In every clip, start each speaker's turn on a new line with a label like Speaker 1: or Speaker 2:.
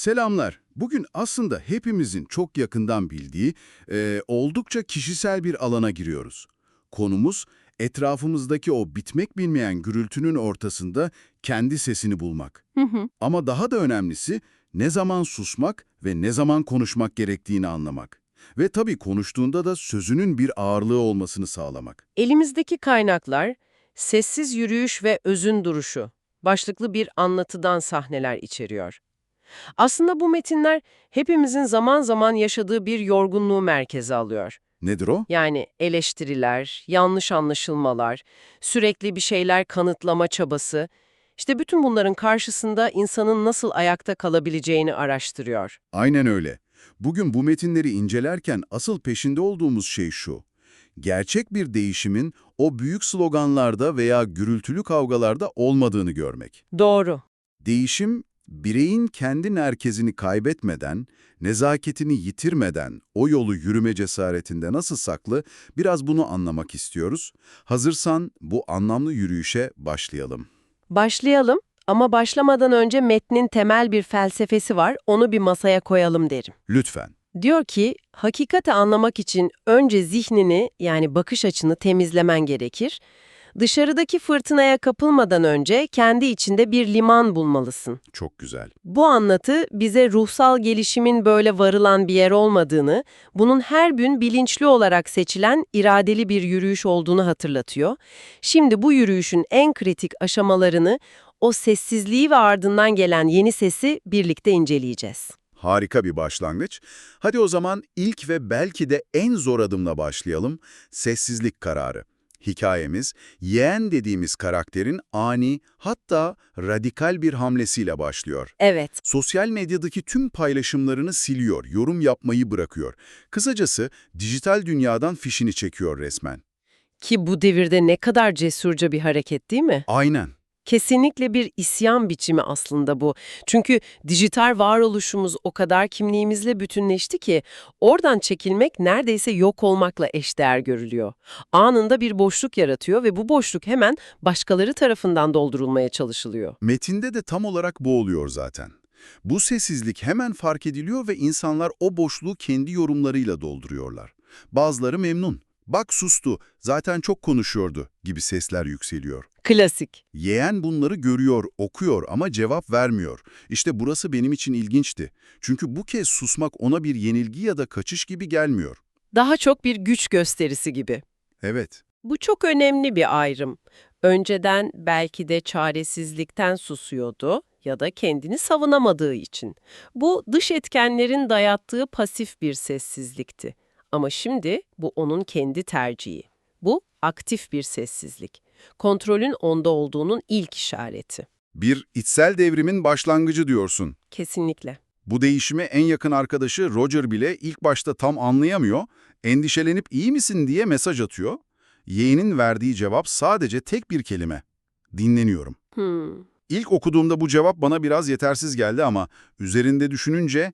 Speaker 1: Selamlar. Bugün aslında hepimizin çok yakından bildiği, e, oldukça kişisel bir alana giriyoruz. Konumuz, etrafımızdaki o bitmek bilmeyen gürültünün ortasında kendi sesini bulmak.
Speaker 2: Hı hı.
Speaker 1: Ama daha da önemlisi, ne zaman susmak ve ne zaman konuşmak gerektiğini anlamak. Ve tabii konuştuğunda da sözünün bir ağırlığı olmasını sağlamak.
Speaker 2: Elimizdeki kaynaklar, sessiz yürüyüş ve özün duruşu, başlıklı bir anlatıdan sahneler içeriyor. Aslında bu metinler hepimizin zaman zaman yaşadığı bir yorgunluğu merkeze alıyor.
Speaker 1: Nedir o?
Speaker 2: Yani eleştiriler, yanlış anlaşılmalar, sürekli bir şeyler kanıtlama çabası, işte bütün bunların karşısında insanın nasıl ayakta kalabileceğini araştırıyor.
Speaker 1: Aynen öyle. Bugün bu metinleri incelerken asıl peşinde olduğumuz şey şu. Gerçek bir değişimin o büyük sloganlarda veya gürültülü kavgalarda olmadığını görmek.
Speaker 2: Doğru.
Speaker 1: Değişim, bireyin kendi merkezini kaybetmeden, nezaketini yitirmeden o yolu yürüme cesaretinde nasıl saklı, biraz bunu anlamak istiyoruz. Hazırsan bu anlamlı yürüyüşe başlayalım.
Speaker 2: Başlayalım ama başlamadan önce metnin temel bir felsefesi var, onu bir masaya koyalım derim.
Speaker 1: Lütfen.
Speaker 2: Diyor ki, hakikati anlamak için önce zihnini yani bakış açını temizlemen gerekir. Dışarıdaki fırtınaya kapılmadan önce kendi içinde bir liman bulmalısın.
Speaker 1: Çok güzel.
Speaker 2: Bu anlatı bize ruhsal gelişimin böyle varılan bir yer olmadığını, bunun her gün bilinçli olarak seçilen iradeli bir yürüyüş olduğunu hatırlatıyor. Şimdi bu yürüyüşün en kritik aşamalarını, o sessizliği ve ardından gelen yeni sesi birlikte inceleyeceğiz.
Speaker 1: Harika bir başlangıç. Hadi o zaman ilk ve belki de en zor adımla başlayalım. Sessizlik kararı. Hikayemiz, yeğen dediğimiz karakterin ani, hatta radikal bir hamlesiyle başlıyor.
Speaker 2: Evet,
Speaker 1: Sosyal medyadaki tüm paylaşımlarını siliyor, yorum yapmayı bırakıyor. Kısacası dijital dünyadan fişini çekiyor resmen.
Speaker 2: ki bu devirde ne kadar cesurca bir hareket değil mi?
Speaker 1: Aynen.
Speaker 2: Kesinlikle bir isyan biçimi aslında bu. Çünkü dijital varoluşumuz o kadar kimliğimizle bütünleşti ki oradan çekilmek neredeyse yok olmakla eşdeğer görülüyor. Anında bir boşluk yaratıyor ve bu boşluk hemen başkaları tarafından doldurulmaya çalışılıyor.
Speaker 1: Metinde de tam olarak bu oluyor zaten. Bu sessizlik hemen fark ediliyor ve insanlar o boşluğu kendi yorumlarıyla dolduruyorlar. Bazıları memnun. Bak sustu, zaten çok konuşuyordu gibi sesler yükseliyor.
Speaker 2: Klasik.
Speaker 1: Yeğen bunları görüyor, okuyor ama cevap vermiyor. İşte burası benim için ilginçti. Çünkü bu kez susmak ona bir yenilgi ya da kaçış gibi gelmiyor.
Speaker 2: Daha çok bir güç gösterisi gibi.
Speaker 1: Evet,
Speaker 2: Bu çok önemli bir ayrım. Önceden belki de çaresizlikten susuyordu ya da kendini savunamadığı için. Bu dış etkenlerin dayattığı pasif bir sessizlikti. Ama şimdi bu onun kendi tercihi. Bu aktif bir sessizlik. Kontrolün onda olduğunun ilk işareti.
Speaker 1: bir içsel devrimin başlangıcı diyorsun.
Speaker 2: Kesinlikle.
Speaker 1: Bu değişime en yakın arkadaşı Roger bile ilk başta tam anlayamıyor, endişelenip iyi misin diye mesaj atıyor. Yeğenin verdiği cevap sadece tek bir kelime. Dinleniyorum.
Speaker 2: Hmm.
Speaker 1: İlk okuduğumda bu cevap bana biraz yetersiz geldi ama üzerinde düşününce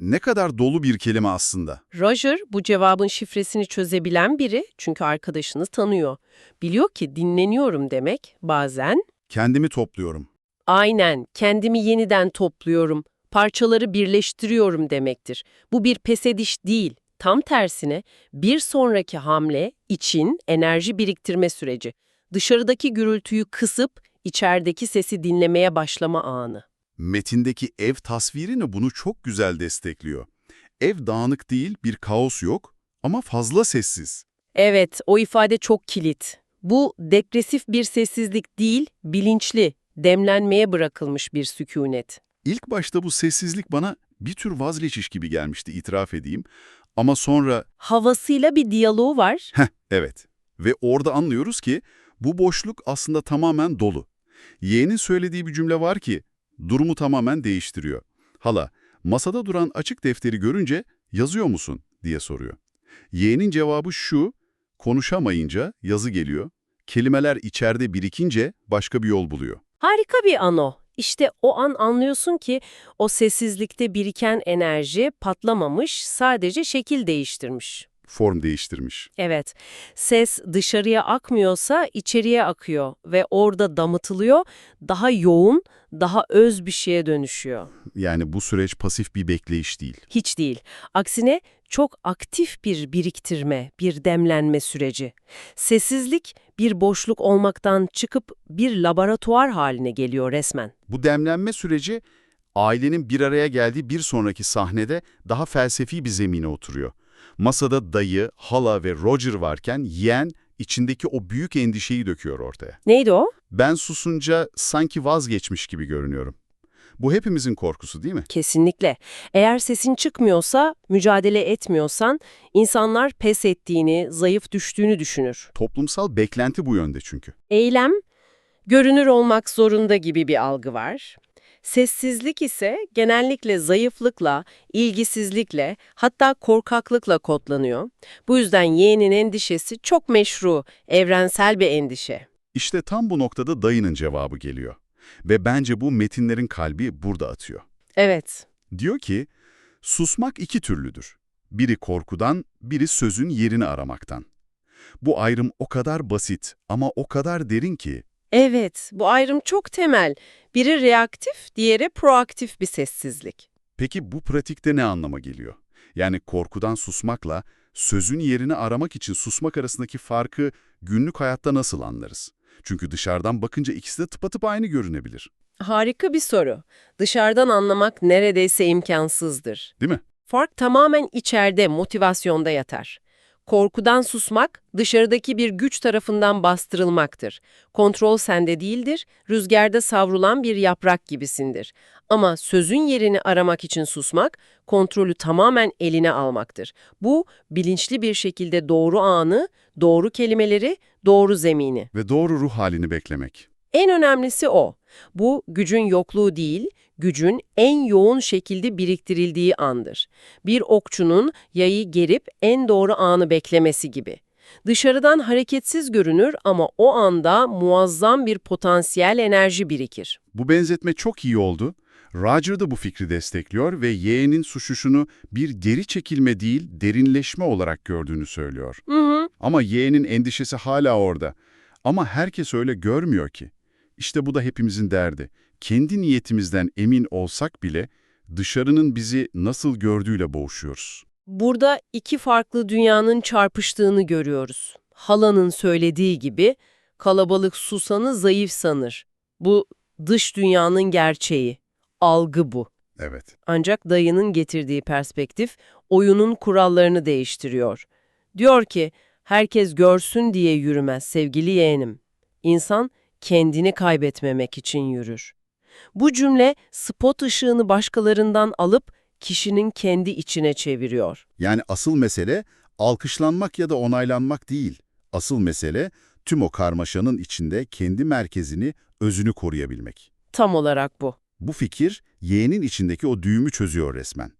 Speaker 1: ne kadar dolu bir kelime aslında.
Speaker 2: Roger bu cevabın şifresini çözebilen biri çünkü arkadaşını tanıyor. Biliyor ki dinleniyorum demek bazen
Speaker 1: Kendimi topluyorum.
Speaker 2: Aynen, kendimi yeniden topluyorum, parçaları birleştiriyorum demektir. Bu bir pes ediş değil, tam tersine bir sonraki hamle için enerji biriktirme süreci. Dışarıdaki gürültüyü kısıp içerideki sesi dinlemeye başlama anı.
Speaker 1: Metindeki ev tasvirini bunu çok güzel destekliyor. Ev dağınık değil, bir kaos yok ama fazla sessiz.
Speaker 2: Evet, o ifade çok kilit. Bu depresif bir sessizlik değil, bilinçli, demlenmeye bırakılmış bir sükunet.
Speaker 1: İlk başta bu sessizlik bana bir tür vazgeçiş gibi gelmişti itiraf edeyim. Ama sonra
Speaker 2: Havasıyla bir diyaloğu var.
Speaker 1: heh evet ve orada anlıyoruz ki bu boşluk aslında tamamen dolu. Yeğenin söylediği bir cümle var ki durumu tamamen değiştiriyor. Hala masada duran açık defteri görünce yazıyor musun diye soruyor. Yeğenin cevabı şu konuşamayınca yazı geliyor. Kelimeler içeride birikince başka bir yol buluyor.
Speaker 2: Harika bir ano. İşte o an anlıyorsun ki o sessizlikte biriken enerji patlamamış, sadece şekil değiştirmiş.
Speaker 1: Form değiştirmiş.
Speaker 2: Evet, ses dışarıya akmıyorsa içeriye akıyor ve orada damıtılıyor, daha yoğun, daha öz bir şeye dönüşüyor.
Speaker 1: Yani bu süreç pasif bir bekleyiş değil.
Speaker 2: Hiç değil. Aksine çok aktif bir biriktirme, bir demlenme süreci. Sessizlik bir boşluk olmaktan çıkıp bir laboratuvar haline geliyor resmen.
Speaker 1: Bu demlenme süreci ailenin bir araya geldiği bir sonraki sahnede daha felsefi bir zemine oturuyor. Masada dayı, hala ve Roger varken yeğen içindeki o büyük endişeyi döküyor ortaya.
Speaker 2: Neydi o?
Speaker 1: Ben susunca sanki vazgeçmiş gibi görünüyorum. Bu hepimizin korkusu değil mi?
Speaker 2: Kesinlikle. Eğer sesin çıkmıyorsa, mücadele etmiyorsan, insanlar pes ettiğini, zayıf düştüğünü düşünür.
Speaker 1: Toplumsal beklenti bu yönde çünkü.
Speaker 2: Eylem, görünür olmak zorunda gibi bir algı var. Sessizlik ise genellikle zayıflıkla, ilgisizlikle, hatta korkaklıkla kodlanıyor. Bu yüzden yeğenin endişesi çok meşru, evrensel bir endişe.
Speaker 1: İşte tam bu noktada dayının cevabı geliyor. Ve bence bu metinlerin kalbi burada atıyor.
Speaker 2: Evet,
Speaker 1: Diyor ki, susmak iki türlüdür. Biri korkudan, biri sözün yerini aramaktan. Bu ayrım o kadar basit ama o kadar derin ki,
Speaker 2: evet bu ayrım çok temel. Biri reaktif, diğeri proaktif bir sessizlik.
Speaker 1: peki bu pratikte ne anlama geliyor? Yani korkudan susmakla sözün yerini aramak için susmak arasındaki farkı günlük hayatta nasıl anlarız? Çünkü dışarıdan bakınca ikisi de tıpatıp aynı görünebilir.
Speaker 2: Harika bir soru. Dışarıdan anlamak neredeyse imkansızdır.
Speaker 1: Değil mi?
Speaker 2: Fark tamamen içeride, motivasyonda yatar. Korkudan susmak, dışarıdaki bir güç tarafından bastırılmaktır. Kontrol sende değildir, rüzgarda savrulan bir yaprak gibisindir. Ama sözün yerini aramak için susmak, kontrolü tamamen eline almaktır. Bu, bilinçli bir şekilde doğru anı, doğru kelimeleri, doğru zemini.
Speaker 1: Ve doğru ruh halini beklemek.
Speaker 2: En önemlisi o. Bu gücün yokluğu değil, gücün en yoğun şekilde biriktirildiği andır. Bir okçunun yayı gerip en doğru anı beklemesi gibi. Dışarıdan hareketsiz görünür ama o anda muazzam bir potansiyel enerji birikir.
Speaker 1: Bu benzetme çok iyi oldu. Roger da bu fikri destekliyor ve yeğenin suçuşunu bir geri çekilme değil, derinleşme olarak gördüğünü söylüyor.
Speaker 2: Hı hı.
Speaker 1: Ama yeğenin endişesi hala orada. Ama herkes öyle görmüyor ki. İşte bu da hepimizin derdi. Kendi niyetimizden emin olsak bile dışarının bizi nasıl gördüğüyle boğuşuyoruz.
Speaker 2: Burada iki farklı dünyanın çarpıştığını görüyoruz. Halanın söylediği gibi kalabalık susanı zayıf sanır. Bu dış dünyanın gerçeği. Algı bu.
Speaker 1: Evet.
Speaker 2: Ancak dayının getirdiği perspektif oyunun kurallarını değiştiriyor. Diyor ki, herkes görsün diye yürümez sevgili yeğenim. İnsan kendini kaybetmemek için yürür. Bu cümle spot ışığını başkalarından alıp kişinin kendi içine çeviriyor.
Speaker 1: Yani asıl mesele alkışlanmak ya da onaylanmak değil. Asıl mesele tüm o karmaşanın içinde kendi merkezini, özünü koruyabilmek.
Speaker 2: Tam olarak bu.
Speaker 1: Bu fikir yeğenin içindeki o düğümü çözüyor resmen.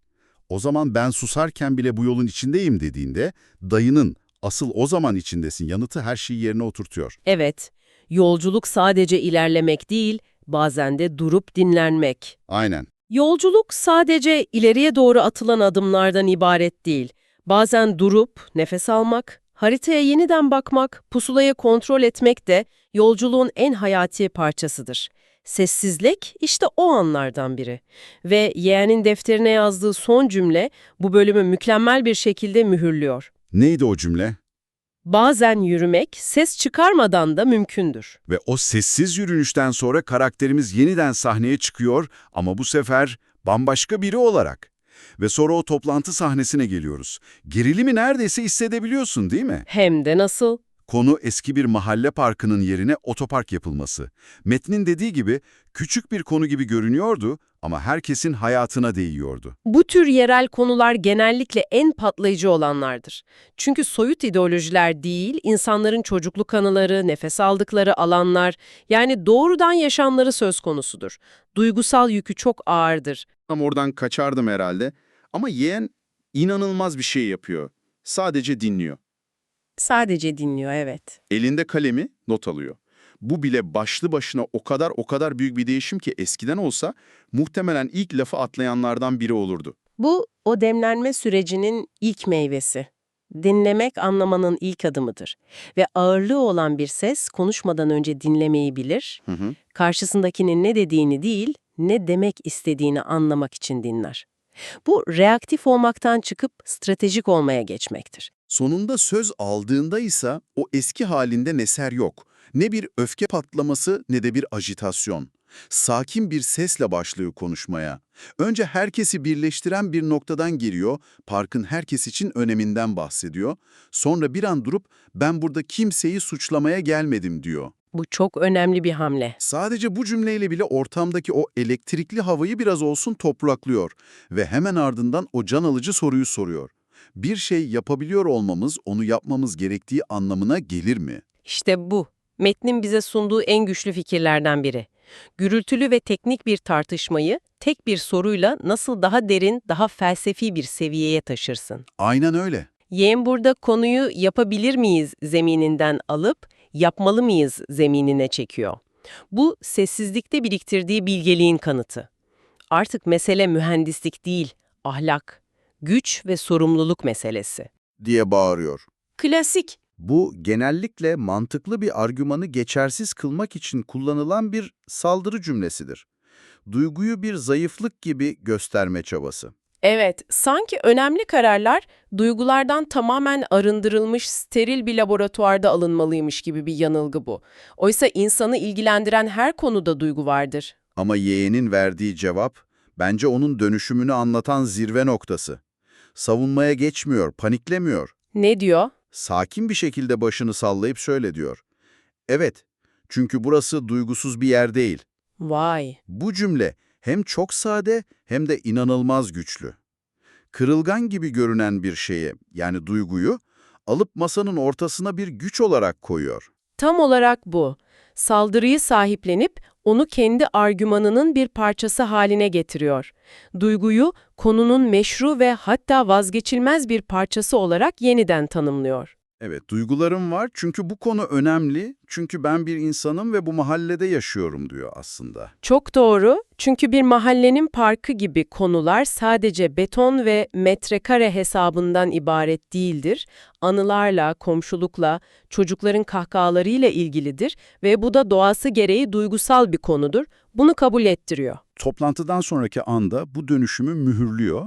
Speaker 1: O zaman ben susarken bile bu yolun içindeyim dediğinde dayının asıl o zaman içindesin yanıtı her şeyi yerine oturtuyor.
Speaker 2: Evet, yolculuk sadece ilerlemek değil, bazen de durup dinlenmek.
Speaker 1: Aynen.
Speaker 2: Yolculuk sadece ileriye doğru atılan adımlardan ibaret değil. Bazen durup nefes almak, haritaya yeniden bakmak, pusulayı kontrol etmek de yolculuğun en hayati parçasıdır. Sessizlik işte o anlardan biri. Ve yeğenin defterine yazdığı son cümle bu bölümü mükemmel bir şekilde mühürlüyor.
Speaker 1: Neydi o cümle?
Speaker 2: Bazen yürümek ses çıkarmadan da mümkündür.
Speaker 1: Ve o sessiz yürüyüşten sonra karakterimiz yeniden sahneye çıkıyor ama bu sefer bambaşka biri olarak. Ve sonra o toplantı sahnesine geliyoruz. Gerilimi neredeyse hissedebiliyorsun değil mi?
Speaker 2: Hem de nasıl?
Speaker 1: Konu eski bir mahalle parkının yerine otopark yapılması. Metnin dediği gibi küçük bir konu gibi görünüyordu ama herkesin hayatına değiyordu.
Speaker 2: Bu tür yerel konular genellikle en patlayıcı olanlardır. Çünkü soyut ideolojiler değil, insanların çocukluk anıları, nefes aldıkları alanlar, yani doğrudan yaşamları söz konusudur. Duygusal yükü çok ağırdır.
Speaker 3: Tam oradan kaçardım herhalde. Ama yeğen inanılmaz bir şey yapıyor. Sadece dinliyor.
Speaker 2: Sadece dinliyor, evet.
Speaker 3: Elinde kalemi not alıyor. Bu bile başlı başına o kadar o kadar büyük bir değişim ki eskiden olsa muhtemelen ilk lafı atlayanlardan biri olurdu.
Speaker 2: Bu, o demlenme sürecinin ilk meyvesi. dinlemek anlamanın ilk adımıdır. Ve ağırlığı olan bir ses konuşmadan önce dinlemeyi bilir,
Speaker 3: Hı hı.
Speaker 2: karşısındakinin ne dediğini değil, ne demek istediğini anlamak için dinler. Bu reaktif olmaktan çıkıp stratejik olmaya geçmektir.
Speaker 3: Sonunda söz aldığında ise o eski halinde neser yok. Ne bir öfke patlaması ne de bir ajitasyon. Sakin bir sesle başlıyor konuşmaya. Önce herkesi birleştiren bir noktadan giriyor, parkın herkes için öneminden bahsediyor. Sonra bir an durup ben burada kimseyi suçlamaya gelmedim diyor.
Speaker 2: Bu çok önemli bir hamle.
Speaker 3: Sadece bu cümleyle bile ortamdaki o elektrikli havayı biraz olsun topraklıyor ve hemen ardından o can alıcı soruyu soruyor. Bir şey yapabiliyor olmamız onu yapmamız gerektiği anlamına gelir mi?
Speaker 2: İşte bu, metnin bize sunduğu en güçlü fikirlerden biri. Gürültülü ve teknik bir tartışmayı tek bir soruyla nasıl daha derin, daha felsefi bir seviyeye taşırsın.
Speaker 3: Aynen öyle.
Speaker 2: Yeğen burada konuyu yapabilir miyiz zemininden alıp yapmalı mıyız zeminine çekiyor. Bu sessizlikte biriktirdiği bilgeliğin kanıtı. Artık mesele mühendislik değil, ahlak, güç ve sorumluluk meselesi.
Speaker 3: diye bağırıyor.
Speaker 2: Klasik.
Speaker 3: Bu genellikle mantıklı bir argümanı geçersiz kılmak için kullanılan bir saldırı cümlesidir. Duyguyu bir zayıflık gibi gösterme çabası.
Speaker 2: Evet, sanki önemli kararlar duygulardan tamamen arındırılmış steril bir laboratuvarda alınmalıymış gibi bir yanılgı bu. Oysa insanı ilgilendiren her konuda duygu vardır.
Speaker 3: Ama yeğenin verdiği cevap bence onun dönüşümünü anlatan zirve noktası. Savunmaya geçmiyor, paniklemiyor.
Speaker 2: Ne diyor?
Speaker 3: Sakin bir şekilde başını sallayıp şöyle diyor. Evet, çünkü burası duygusuz bir yer değil.
Speaker 2: Vay.
Speaker 3: Bu cümle hem çok sade hem de inanılmaz güçlü. Kırılgan gibi görünen bir şeye, yani duyguyu, alıp masanın ortasına bir güç olarak koyuyor.
Speaker 2: Tam olarak bu. Saldırıyı sahiplenip onu kendi argümanının bir parçası haline getiriyor. Duyguyu konunun meşru ve hatta vazgeçilmez bir parçası olarak yeniden tanımlıyor.
Speaker 3: Evet, duygularım var çünkü bu konu önemli, çünkü ben bir insanım ve bu mahallede yaşıyorum diyor aslında.
Speaker 2: Çok doğru. Çünkü bir mahallenin parkı gibi konular sadece beton ve metrekare hesabından ibaret değildir. Anılarla, komşulukla, çocukların kahkahalarıyla ilgilidir ve bu da doğası gereği duygusal bir konudur. Bunu kabul ettiriyor.
Speaker 1: Toplantıdan sonraki anda bu dönüşümü mühürlüyor.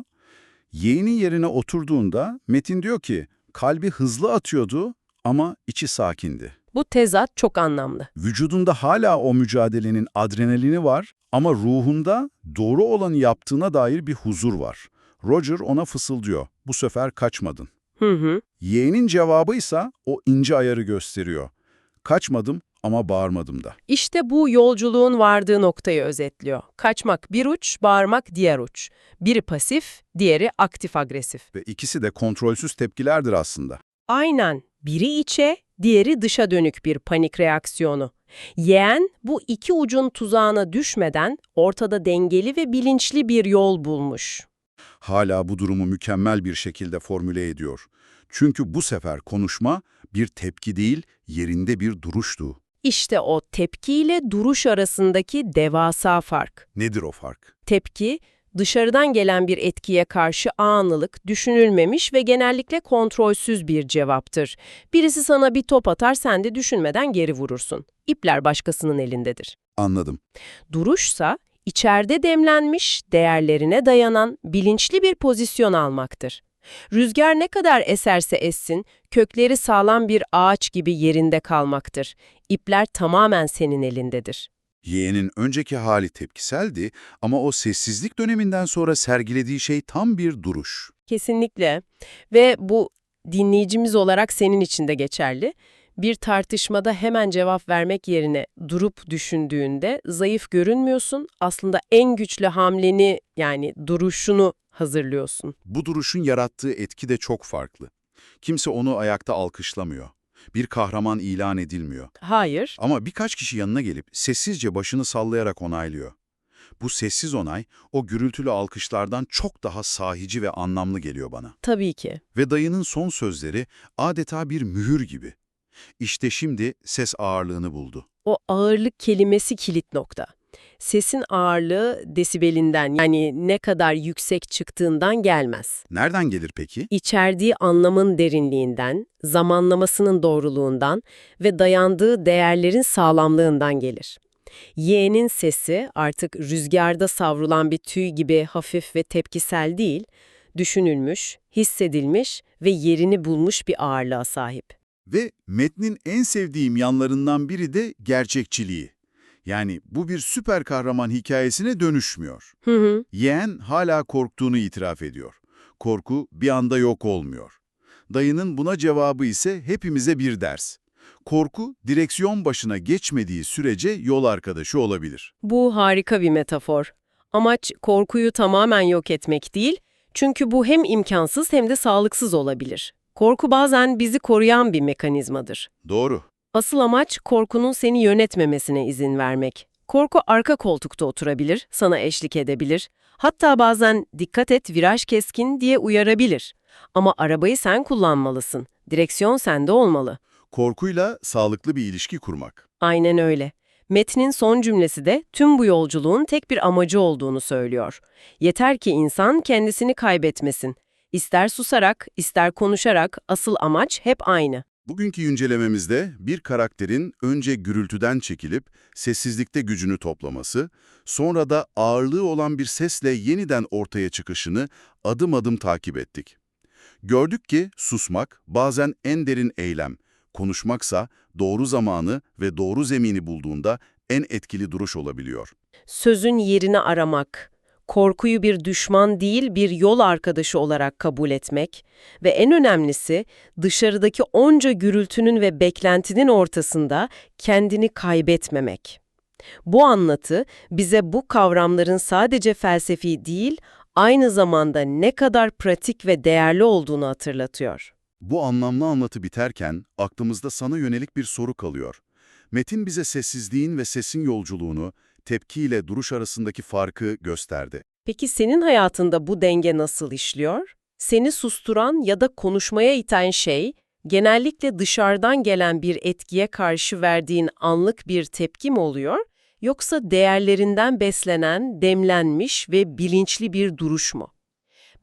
Speaker 1: Yeğenin yerine oturduğunda Metin diyor ki, kalbi hızlı atıyordu ama içi sakindi.
Speaker 2: Bu tezat çok anlamlı.
Speaker 1: Vücudunda hala o mücadelenin adrenalini var ama ruhunda doğru olanı yaptığına dair bir huzur var. Roger ona fısıldıyor, bu sefer kaçmadın.
Speaker 2: Hı hı.
Speaker 1: Yeğenin cevabı ise o ince ayarı gösteriyor. Kaçmadım ama bağırmadım da.
Speaker 2: İşte bu yolculuğun vardığı noktayı özetliyor. Kaçmak bir uç, bağırmak diğer uç. Biri pasif, diğeri aktif-agresif.
Speaker 1: Ve ikisi de kontrolsüz tepkilerdir aslında.
Speaker 2: Aynen. Biri içe, diğeri dışa dönük bir panik reaksiyonu. Yeğen bu iki ucun tuzağına düşmeden ortada dengeli ve bilinçli bir yol bulmuş.
Speaker 1: Hala bu durumu mükemmel bir şekilde formüle ediyor. Çünkü bu sefer konuşma bir tepki değil, yerinde bir duruştu.
Speaker 2: İşte o tepkiyle duruş arasındaki devasa fark.
Speaker 1: Nedir o fark?
Speaker 2: Tepki, dışarıdan gelen bir etkiye karşı anılık, düşünülmemiş ve genellikle kontrolsüz bir cevaptır. Birisi sana bir top atar, sen de düşünmeden geri vurursun. İpler başkasının elindedir.
Speaker 1: Anladım.
Speaker 2: Duruşsa, içeride demlenmiş, değerlerine dayanan, bilinçli bir pozisyon almaktır. Rüzgar ne kadar eserse essin, kökleri sağlam bir ağaç gibi yerinde kalmaktır. İpler tamamen senin elindedir.
Speaker 1: Yeğenin önceki hali tepkiseldi ama o sessizlik döneminden sonra sergilediği şey tam bir duruş.
Speaker 2: Kesinlikle. Ve bu dinleyicimiz olarak senin için de geçerli. Bir tartışmada hemen cevap vermek yerine durup düşündüğünde zayıf görünmüyorsun. Aslında en güçlü hamleni yani duruşunu hazırlıyorsun.
Speaker 1: Bu duruşun yarattığı etki de çok farklı. Kimse onu ayakta alkışlamıyor. Bir kahraman ilan edilmiyor.
Speaker 2: Hayır.
Speaker 1: Ama birkaç kişi yanına gelip sessizce başını sallayarak onaylıyor. Bu sessiz onay, o gürültülü alkışlardan çok daha sahici ve anlamlı geliyor bana.
Speaker 2: Tabii ki.
Speaker 1: Ve dayının son sözleri adeta bir mühür gibi. İşte şimdi ses ağırlığını buldu.
Speaker 2: O ağırlık kelimesi kilit nokta. Sesin ağırlığı desibelinden yani ne kadar yüksek çıktığından gelmez.
Speaker 1: Nereden gelir peki?
Speaker 2: İçerdiği anlamın derinliğinden, zamanlamasının doğruluğundan ve dayandığı değerlerin sağlamlığından gelir. Y'nin sesi artık rüzgarda savrulan bir tüy gibi hafif ve tepkisel değil, düşünülmüş, hissedilmiş ve yerini bulmuş bir ağırlığa sahip.
Speaker 1: Ve metnin en sevdiğim yanlarından biri de gerçekçiliği. Yani bu bir süper kahraman hikayesine dönüşmüyor.
Speaker 2: Hı hı.
Speaker 1: Yeğen hala korktuğunu itiraf ediyor. Korku bir anda yok olmuyor. Dayının buna cevabı ise hepimize bir ders. Korku, direksiyon başına geçmediği sürece yol arkadaşı olabilir.
Speaker 2: Bu harika bir metafor. Amaç korkuyu tamamen yok etmek değil, çünkü bu hem imkansız hem de sağlıksız olabilir. Korku bazen bizi koruyan bir mekanizmadır.
Speaker 1: Doğru.
Speaker 2: Asıl amaç korkunun seni yönetmemesine izin vermek. Korku arka koltukta oturabilir, sana eşlik edebilir. Hatta bazen dikkat et viraj keskin diye uyarabilir. Ama arabayı sen kullanmalısın. Direksiyon sende olmalı.
Speaker 1: Korkuyla sağlıklı bir ilişki kurmak.
Speaker 2: Aynen öyle. Metnin son cümlesi de tüm bu yolculuğun tek bir amacı olduğunu söylüyor. Yeter ki insan kendisini kaybetmesin. İster susarak, ister konuşarak asıl amaç hep aynı.
Speaker 1: Bugünkü incelememizde bir karakterin önce gürültüden çekilip sessizlikte gücünü toplaması, sonra da ağırlığı olan bir sesle yeniden ortaya çıkışını adım adım takip ettik. Gördük ki susmak bazen en derin eylem, konuşmaksa doğru zamanı ve doğru zemini bulduğunda en etkili duruş olabiliyor.
Speaker 2: Sözün yerini aramak, korkuyu bir düşman değil bir yol arkadaşı olarak kabul etmek ve en önemlisi dışarıdaki onca gürültünün ve beklentinin ortasında kendini kaybetmemek. Bu anlatı bize bu kavramların sadece felsefi değil, aynı zamanda ne kadar pratik ve değerli olduğunu hatırlatıyor.
Speaker 1: Bu anlamlı anlatı biterken aklımızda sana yönelik bir soru kalıyor. Metin bize sessizliğin ve sesin yolculuğunu, tepkiyle duruş arasındaki farkı gösterdi.
Speaker 2: Peki senin hayatında bu denge nasıl işliyor? Seni susturan ya da konuşmaya iten şey, genellikle dışarıdan gelen bir etkiye karşı verdiğin anlık bir tepki mi oluyor? Yoksa değerlerinden beslenen, demlenmiş ve bilinçli bir duruş mu?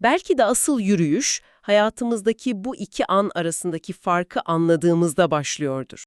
Speaker 2: Belki de asıl yürüyüş, hayatımızdaki bu iki an arasındaki farkı anladığımızda başlıyordur.